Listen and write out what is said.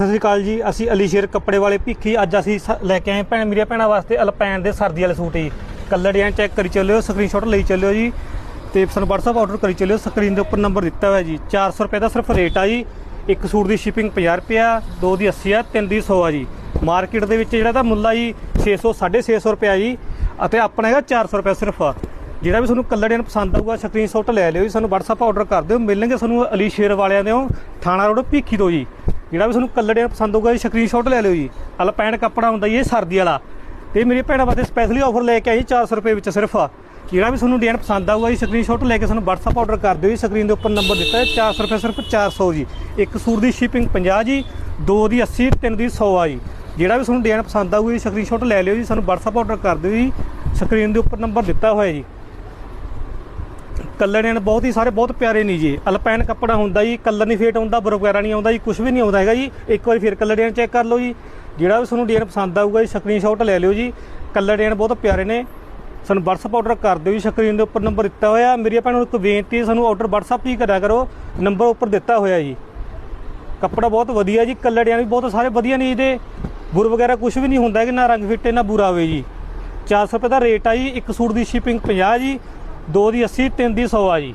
ਸਤਿ ਸ਼੍ਰੀ ਅਕਾਲ ਜੀ, ਅਸੀਂ ਅਲੀਸ਼ੇਰ ਕੱਪੜੇ ਵਾਲੇ ਭਿੱਖੀ ਅੱਜ ਅਸੀਂ ਸ- ਲੈ ਕੇ ਆਏ ਭੈਣ ਮੇਰੀਆਂ ਭੈਣਾਂ ਵਾਸਤੇ ਅਲਪੈਨ ਦੇ ਸਰਦੀ ਵਾਲੇ ਸੂਟ ਜੀ। ਕਲਰ ਡਿਜ਼ਾਈਨ ਚੈੱਕ ਕਰੀ ਚੱਲਿਓ ਸਕਰੀਨਸ਼ਾਟ ਲਈ ਚੱਲਿਓ ਜੀ। ਤੇ ਸਾਨੂੰ WhatsApp ਆਰਡਰ ਕਰੀ ਚੱਲਿਓ ਸਕਰੀਨ ਦੇ ਉੱਪਰ ਨੰਬਰ ਦਿੱਤਾ ਹੋਇਆ ਜੀ। 400 ਰੁਪਏ ਦਾ ਸਿਰਫ ਰੇਟ ਆ ਜੀ। ਇੱਕ ਸੂਟ ਦੀ ਸ਼ਿਪਿੰਗ 50 ਰੁਪਏ ਆ ਦੋ ਦੀ 80 ਆ, ਤਿੰਨ ਦੀ 100 ਆ ਜੀ। ਮਾਰਕੀਟ ਦੇ ਵਿੱਚ ਜਿਹੜਾ ਤਾਂ ਮੁੱਲ ਆ ਜੀ 600 650 ਰੁਪਏ ਆ ਜੀ। ਅਤੇ ਆਪਣਾ ਹੈਗਾ 400 ਰੁਪਏ ਸਿਰਫ। ਜਿਹੜਾ ਵੀ ਤੁਹਾਨੂੰ ਕਲਰ ਡਿਜ਼ਾਈਨ ਪਸੰਦ ਆਊਗਾ ਸਕਰੀਨਸ਼ਾਟ ਲੈ ਲਿਓ ਜੀ। ਸਾਨੂੰ WhatsApp ਆਰਡਰ ਕਰ ਦਿਓ। ਮਿਲਣਗੇ ਸਾਨੂੰ ਅਲੀਸ਼ੇਰ ਵਾਲਿਆਂ ਦੇ ਥਾਣਾ ਰੋਡ ਭੀਖੀ ਤੋਂ ਜੀ। ਜਿਹੜਾ ਵੀ ਤੁਹਾਨੂੰ ਕਲਰ ਡਿਜ਼ਾਈਨ ਪਸੰਦ ਆਊਗਾ ਜੀ ਸਕਰੀਨਸ਼ਾਟ ਲੈ ਲਿਓ ਜੀ। ਅਲਪੈਨ ਕੱਪੜਾ ਹੁੰਦਾ ਜੀ, ਇਹ ਸਰਦੀ ਵਾਲਾ। ਤੇ ਮੇਰੀ ਭੈਣਾਂ ਵਾਸਤੇ ਸਪੈਸ਼ਲੀ ਆਫਰ ਲੈ ਕੇ ਆਈ 400 ਰੁਪਏ ਵਿੱਚ ਸਿਰਫ। ਜਿਹੜਾ ਵੀ ਤੁਹਾਨੂੰ ਡਿਜ਼ਾਈਨ ਪਸੰਦ ਆਊਗਾ ਜੀ ਸਕਰੀਨਸ਼ਾਟ ਲੈ ਕੇ ਸਾਨੂੰ WhatsApp ਆਰਡਰ ਕਰ ਦਿਓ ਜੀ ਸਕਰੀਨ ਦੇ ਉੱਪਰ ਨੰਬਰ ਦਿੱਤਾ ਹੈ 400 ਰੁਪਏ ਸਿਰਫ 400 ਜੀ। ਇੱਕ ਸੂਟ ਦੀ ਸ਼ਿਪਿੰਗ 50 ਜੀ, ਦੋ ਦੀ 80 ਤਿੰਨ ਦੀ 100 ਆ ਜੀ। ਜਿਹੜਾ ਵੀ ਤੁਹਾਨੂੰ ਡਿਜ਼ਾਈਨ ਪਸੰਦ ਆਊਗਾ ਜੀ ਸਕਰੀਨਸ਼ਾਟ ਲੈ ਲਿਓ ਜੀ, ਸਾਨੂੰ WhatsApp ਆਰਡਰ ਕਰ ਦਿਓ ਜੀ। ਸਕਰੀਨ ਦੇ ਉੱਪਰ ਨੰਬਰ ਦਿੱਤਾ ਹੋਇਆ ਜੀ। ਕਲਰ ਨੇ ਬਹੁਤ ਹੀ ਸਾਰੇ ਬਹੁਤ ਪਿਆਰੇ ਨੇ ਜੀ। ਅਲਪੈਨ ਕੱਪੜਾ ਹੁੰਦਾ ਜੀ, ਕਲਰ ਨਹੀਂ ਫੇਟ ਹੁੰਦਾ ਬਰ ਵਗੈਰਾ ਨਹੀਂ ਆਉਂਦਾ ਜੀ ਕੁਝ ਵੀ ਨਹੀਂ ਆਉਂਦਾ ਹੈਗਾ ਜੀ। ਇੱਕ ਵਾਰੀ ਫਿਰ ਕਲਰ ਡਿਜ਼ਾਈਨ ਚੈੱਕ ਕਰ ਲਓ ਜੀ। ਜਿਹੜਾ ਵੀ ਤੁਹਾਨੂੰ ਡਿਜ਼ਾਈਨ ਪਸੰਦ ਆਊਗਾ ਜੀ ਸਕਰੀਨਸ਼ਾਟ ਲੈ ਲਿਓ ਜੀ। ਕਲਰ ਡਿਜ਼ਾਈਨ ਬਹੁਤ ਪਿਆਰੇ ਨੇ। ਸਾਨੂੰ WhatsApp ਆਰਡਰ ਕਰ ਦਿਓ ਜੀ ਸਕਰੀਨ ਦੇ ਉੱਪਰ ਨੰਬਰ ਦਿੱਤਾ ਹੋਇਆ। ਮੇਰੀ ਭੈਣ ਨੂੰ ਇੱਕ ਬੇਨਤੀ ਹੈ, ਸਾਨੂੰ ਆਰਡਰ WhatsApp ਹੀ ਕਰਿਆ ਕਰੋ। ਨੰਬਰ ਉੱਪਰ ਦਿੱਤਾ ਹੋਇਆ ਜੀ। ਕੱਪੜਾ ਬਹੁਤ ਵਧੀਆ ਜੀ ਕਲਰ ਡਿਜ਼ਾਈਨ ਵੀ ਬਹੁਤ ਸਾਰੇ ਵਧੀਆ ਨੇ ਇਹਦੇ। ਬੁਰ ਵਗੈਰਾ ਕੁਝ ਵੀ ਨਹੀਂ ਹੁੰਦਾ ਕਿ ਨਾ ਰੰਗ ਫਿੱਟੇ, ਨਾ ਬੁਰਾ ਹੋਵੇ ਜੀ। 400 ਰੁਪਏ ਦਾ ਰੇਟ ਆ ਜੀ, ਇੱਕ ਸੂਟ ਦੀ ਸ਼ਿਪਿੰਗ 50 ਜੀ। ਦੋ ਦੀ 80 ਤਿੰਨ ਦੀ 100 ਆ ਜੀ।